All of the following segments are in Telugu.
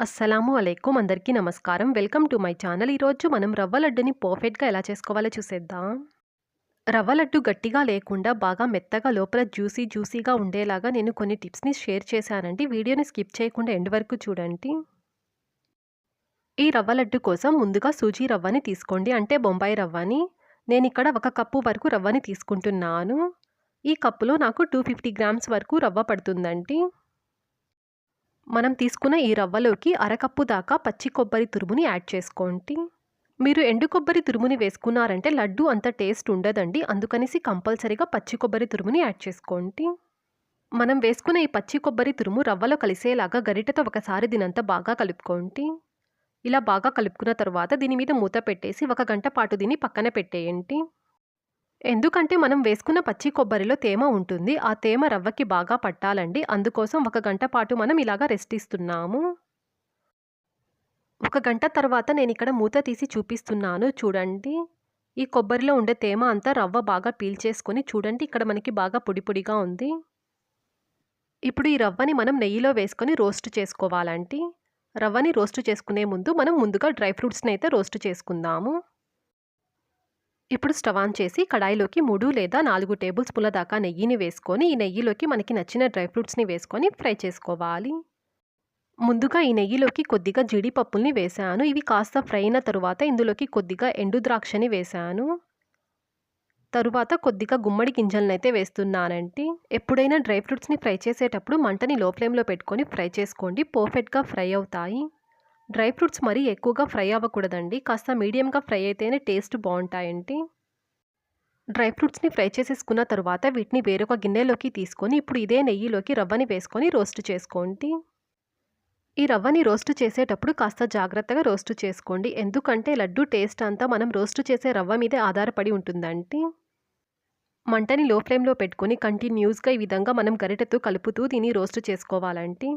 అస్సలాము అలైకుం. అందరికీ నమస్కారం. Welcome to my channel. ఈరోజు మనం రవ్వ లడ్డుని పర్ఫెక్ట్గా ఎలా చేసుకోవాలో చూసేద్దాం. రవ్వ లడ్డు గట్టిగా లేకుండా బాగా మెత్తగా లోపల జ్యూసీ జ్యూసీగా ఉండేలాగా నేను కొన్ని టిప్స్ని షేర్ చేశానండి. వీడియోని స్కిప్ చేయకుండా ఎండ్ వరకు చూడండి. ఈ రవ్వ లడ్డు కోసం ముందుగా సూజీ రవ్వని తీసుకోండి. అంటే బొంబాయి రవ్వని. నేను ఇక్కడ ఒక కప్పు వరకు రవ్వని తీసుకుంటున్నాను. ఈ కప్పులో నాకు టూ ఫిఫ్టీ గ్రామ్స్ వరకు రవ్వ పడుతుందండి. మనం తీసుకున్న ఈ రవ్వలోకి అరకప్పు దాకా పచ్చి కొబ్బరి తురుముని యాడ్ చేసుకోండి. మీరు ఎండు కొబ్బరి తురుముని వేసుకున్నారంటే లడ్డు అంత టేస్ట్ ఉండదండి. అందుకనేసి కంపల్సరీగా పచ్చి కొబ్బరి తురుముని యాడ్ చేసుకోండి. మనం వేసుకున్న ఈ పచ్చి కొబ్బరి తురుము రవ్వలో కలిసేలాగా గరిటతో ఒకసారి దీనంతా బాగా కలుపుకోండి. ఇలా బాగా కలుపుకున్న తర్వాత దీని మీద మూత పెట్టేసి ఒక గంట పాటు దీన్ని పక్కన పెట్టేయండి. ఎందుకంటే మనం వేసుకున్న పచ్చి కొబ్బరిలో తేమ ఉంటుంది. ఆ తేమ రవ్వకి బాగా పట్టాలండి. అందుకోసం ఒక గంట పాటు మనం ఇలాగా రెస్ట్ ఇస్తున్నాము. ఒక గంట తర్వాత నేను ఇక్కడ మూత తీసి చూపిస్తున్నాను. చూడండి. ఈ కొబ్బరిలో ఉండే తేమ అంతా రవ్వ బాగా పీల్చేసుకొని చూడండి. ఇక్కడ మనకి బాగా పొడి పొడిగా ఉంది. ఇప్పుడు ఈ రవ్వని మనం నెయ్యిలో వేసుకొని రోస్ట్ చేసుకోవాలండి. రవ్వని రోస్ట్ చేసుకునే ముందు మనం ముందుగా డ్రై ఫ్రూట్స్ని అయితే రోస్ట్ చేసుకుందాము. ఇప్పుడు స్టవ్ ఆన్ చేసి కడాయిలోకి మూడు లేదా నాలుగు టేబుల్ స్పూన్ల దాకా నెయ్యిని వేసుకొని ఈ నెయ్యిలోకి మనకి నచ్చిన డ్రై ఫ్రూట్స్ని వేసుకొని ఫ్రై చేసుకోవాలి. ముందుగా ఈ నెయ్యిలోకి కొద్దిగా జీడిపప్పుల్ని వేశాను ఇవి కాస్త ఫ్రై అయిన తరువాత ఇందులోకి కొద్దిగా ఎండు ద్రాక్షని వేశాను తరువాత కొద్దిగా గుమ్మడి గింజలను అయితే వేస్తున్నానండి. ఎప్పుడైనా డ్రై ఫ్రూట్స్ని ఫ్రై చేసేటప్పుడు మంటని లో ఫ్లేమ్లో పెట్టుకొని ఫ్రై చేసుకోండి. పర్ఫెక్ట్గా ఫ్రై అవుతాయి. డ్రై ఫ్రూట్స్ మరీ ఎక్కువగా ఫ్రై అవ్వకూడదండి. కాస్త మీడియంగా ఫ్రై అయితేనే టేస్ట్ బాగుంటాయండి. డ్రై ఫ్రూట్స్ని ఫ్రై చేసేసుకున్న తర్వాత వీటిని వేరొక గిన్నెలోకి తీసుకొని ఇప్పుడు ఇదే నెయ్యిలోకి రవ్వని వేసుకొని రోస్ట్ చేసుకోండి. ఈ రవ్వని రోస్ట్ చేసేటప్పుడు కాస్త జాగ్రత్తగా రోస్ట్ చేసుకోండి. ఎందుకంటే లడ్డు టేస్ట్ అంతా మనం రోస్ట్ చేసే రవ్వ మీదే ఆధారపడి ఉంటుందండి. మంటని లో ఫ్లేమ్లో పెట్టుకొని కంటిన్యూస్గా ఈ విధంగా మనం గరిటెతో కలుపుతూ దీన్ని రోస్ట్ చేసుకోవాలండి.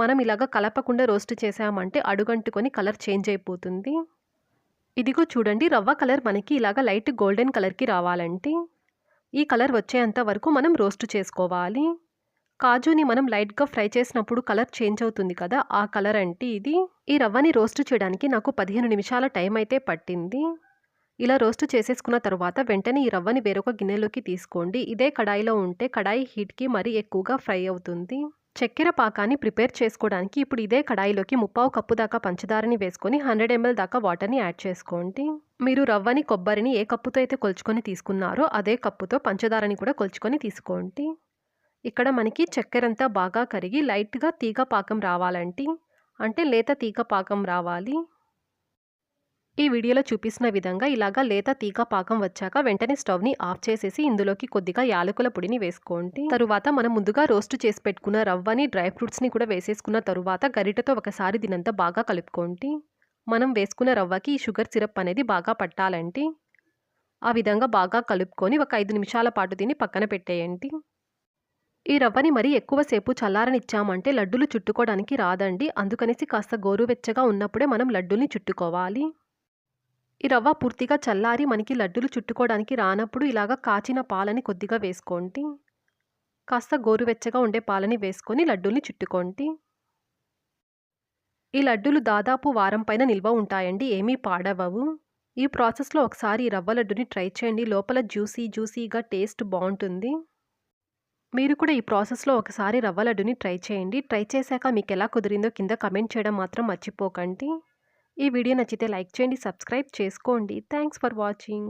మనం ఇలాగ కలపకుండా రోస్ట్ చేసామంటే అడుగంటుకొని కలర్ చేంజ్ అయిపోతుంది. ఇదిగో చూడండి రవ్వ కలర్ మనకి ఇలాగ లైట్ గోల్డెన్ కలర్కి రావాలంటే ఈ కలర్ వచ్చేంత వరకు మనం రోస్ట్ చేసుకోవాలి. కాజుని మనం లైట్గా ఫ్రై చేసినప్పుడు కలర్ చేంజ్ అవుతుంది కదా ఆ కలర్ అంటే ఇది. ఈ రవ్వని రోస్ట్ చేయడానికి నాకు పదిహేను నిమిషాల టైం అయితే పట్టింది. ఇలా రోస్ట్ చేసేసుకున్న తర్వాత వెంటనే ఈ రవ్వని వేరొక గిన్నెలోకి తీసుకోండి. ఇదే కడాయిలో ఉంటే కడాయి హీట్కి మరీ ఎక్కువగా ఫ్రై అవుతుంది. చక్కెర పాకాన్ని ప్రిపేర్ చేసుకోవడానికి ఇప్పుడు ఇదే కడాయిలోకి ముప్పావు కప్పు దాకా పంచదారని వేసుకొని హండ్రెడ్ ఎంఎల్ దాకా వాటర్ని యాడ్ చేసుకోండి. మీరు రవ్వని కొబ్బరిని ఏ కప్పుతో అయితే కొలుచుకొని తీసుకున్నారో అదే కప్పుతో పంచదారని కూడా కొలుచుకొని తీసుకోండి. ఇక్కడ మనకి చక్కెర అంతా బాగా కరిగి లైట్గా తీగ పాకం రావాలంటే అంటే లేత తీగ పాకం రావాలి. ఈ వీడియోలో చూపిస్తున్న విధంగా ఇలాగా లేత తీగ పాకం వచ్చాక వెంటనే స్టవ్ని ఆఫ్ చేసేసి ఇందులోకి కొద్దిగా యాలకుల పొడిని వేసుకోండి. తరువాత మనం ముందుగా రోస్ట్ చేసి పెట్టుకున్న రవ్వని డ్రై ఫ్రూట్స్ని కూడా వేసేసుకున్న తరువాత గరిటతో ఒకసారి దీనంతా బాగా కలుపుకోండి. మనం వేసుకున్న రవ్వకి ఈ షుగర్ సిరప్ అనేది బాగా పట్టాలండి. ఆ విధంగా బాగా కలుపుకొని ఒక ఐదు నిమిషాల పాటు దీన్ని పక్కన పెట్టేయండి. ఈ రవ్వని మరీ ఎక్కువసేపు చల్లారనిచ్చామంటే లడ్డూలు చుట్టుకోవడానికి రాదండి. అందుకనేసి కాస్త గోరువెచ్చగా ఉన్నప్పుడే మనం లడ్డూల్ని చుట్టుకోవాలి. ఈ రవ్వ పూర్తిగా చల్లారి మనకి లడ్డూలు చుట్టుకోవడానికి రానప్పుడు ఇలాగ కాచిన పాలని కొద్దిగా వేసుకోండి కాస్త గోరువెచ్చగా ఉండే పాలని వేసుకొని లడ్డూల్ని చుట్టుకోండి ఈ లడ్డూలు దాదాపు వారం పైన నిల్వ ఉంటాయండి ఏమీ పాడవవు. ఈ ప్రాసెస్లో ఒకసారి ఈ రవ్వ లడ్డుని ట్రై చేయండి లోపల జ్యూసీ జ్యూసీగా టేస్ట్ బాగుంటుంది. మీరు కూడా ఈ ప్రాసెస్లో ఒకసారి రవ్వ లడ్డుని ట్రై చేయండి. ట్రై చేశాక మీకు ఎలా కుదిరిందో కింద కమెంట్ చేయడం మాత్రం మర్చిపోకండి. ఈ వీడియో నచ్చితే లైక్ చేయండి సబ్స్క్రైబ్ చేసుకోండి. Thanks for watching